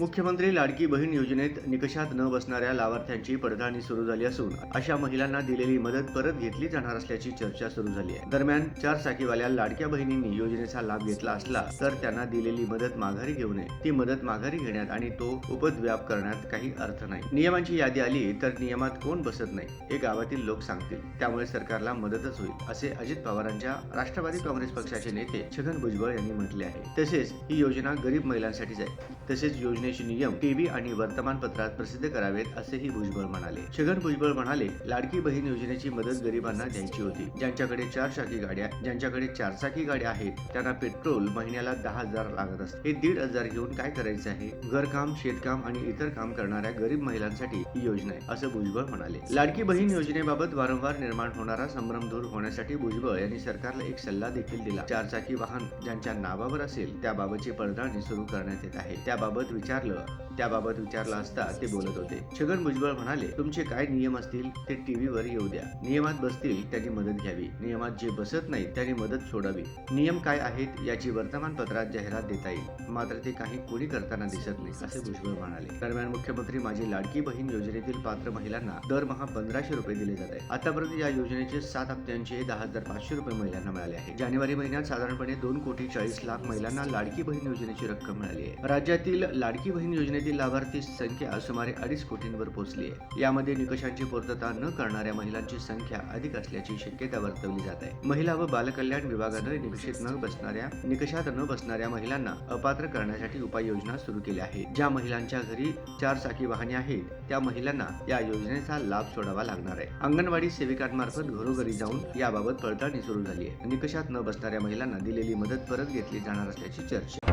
मुख्यमंत्री लाडकी बहीण योजनेत निकषात न बसणाऱ्या लाभार्थ्यांची पडताळणी सुरू झाली असून अशा महिलांना दिलेली मदत परत घेतली जाणार असल्याची चर्चा सुरू झाली आहे. दरम्यान चार चाकीवाल्या लाडक्या बहिणींनी योजनेचा लाभ घेतला असला तर त्यांना दिलेली मदत माघारी घेऊ नये. ती मदत माघारी घेण्यात आणि तो उपद्व्याप करण्यात काही अर्थ नाही. नियमांची यादी आली तर नियमात कोण बसत नाही हे गावातील लोक सांगतील. त्यामुळे सरकारला मदतच होईल असे अजित पवारांच्या राष्ट्रवादी काँग्रेस पक्षाचे नेते छगन भुजबळ यांनी म्हटले आहे. तसेच ही योजना गरीब महिलांसाठीच आहे. तसेच योजनेचे नियम टीव्ही आणि वर्तमानपत्रात प्रसिद्ध करावेत असेही भुजबळ म्हणाले. छगन भुजबळ म्हणाले लाडकी बहीण योजनेची मदत गरिबांना द्यायची होती. ज्यांच्याकडे चार चाकी गाड्या ज्यांच्याकडे चारचाकी गाड्या आहेत त्यांना पेट्रोल महिन्याला दहा हजार लागत असते. हे दीड हजार घेऊन काय करायचे आहे? घरकाम शेतकाम आणि इतर काम करणाऱ्या गरीब महिलांसाठी ही योजना आहे असं भुजबळ म्हणाले. लाडकी बहीण योजनेबाबत वारंवार निर्माण होणारा संभ्रम दूर होण्यासाठी भुजबळ यांनी सरकारला एक सल्ला देखील दिला. चारचाकी वाहन ज्यांच्या नावावर असेल त्याबाबतची पडताळणी सुरू करण्यात येत आहे. त्याबाबत विचार विचारलं त्याबाबत विचारलं असता ते बोलत होते. छगन भुजबळ म्हणाले तुमचे काय नियम असतील? ते टीव्हीवर येऊ द्या. नियमात बसतील त्यांनी मदत घ्यावी. नियमात जे बसत नाही त्यांनी मदत सोडावी. नियम काय आहेत याची वर्तमानपत्रात जाहिरात देता येईल. मात्र ते काही कोणी करताना दिसत नाही असे भुजबळ म्हणाले. दरम्यान मुख्यमंत्री माझी लाडकी बहीण योजनेतील पात्र महिलांना दरमहा पंधराशे रुपये दिले जात आहे आतापर्यंत या योजनेचे सात हप्त्यांचे दहा हजार पाचशे रुपये महिलांना मिळाले आहे जानेवारी महिन्यात साधारणपणे दोन कोटी चाळीस लाख महिलांना लाडकी बहीण योजनेची रक्कम मिळाली आहे. राज्यातील लाडकी लाडकी बहीण योजनेतील लाभार्थी संख्या सुमारे अडीच कोटींवर पोहोचली आहे. यामध्ये निकषांची पूर्तता न करणाऱ्या महिलांची संख्या अधिक असल्याची शक्यता वर्तवली जात आहे. महिला व बालकल्याण विभागाने निकषित न बसणाऱ्या निकषात न बसणाऱ्या महिलांना अपात्र करण्यासाठी उपाययोजना सुरू केल्या आहेत. ज्या महिलांच्या घरी चार चाकी वाहने आहेत त्या महिलांना या योजनेचा लाभ सोडावा लागणार आहे. अंगणवाडी सेविकांमार्फत घरोघरी जाऊन याबाबत पडताळणी सुरू झाली आहे. निकषात न बसणाऱ्या महिलांना दिलेली मदत परत घेतली जाणार असल्याची चर्चा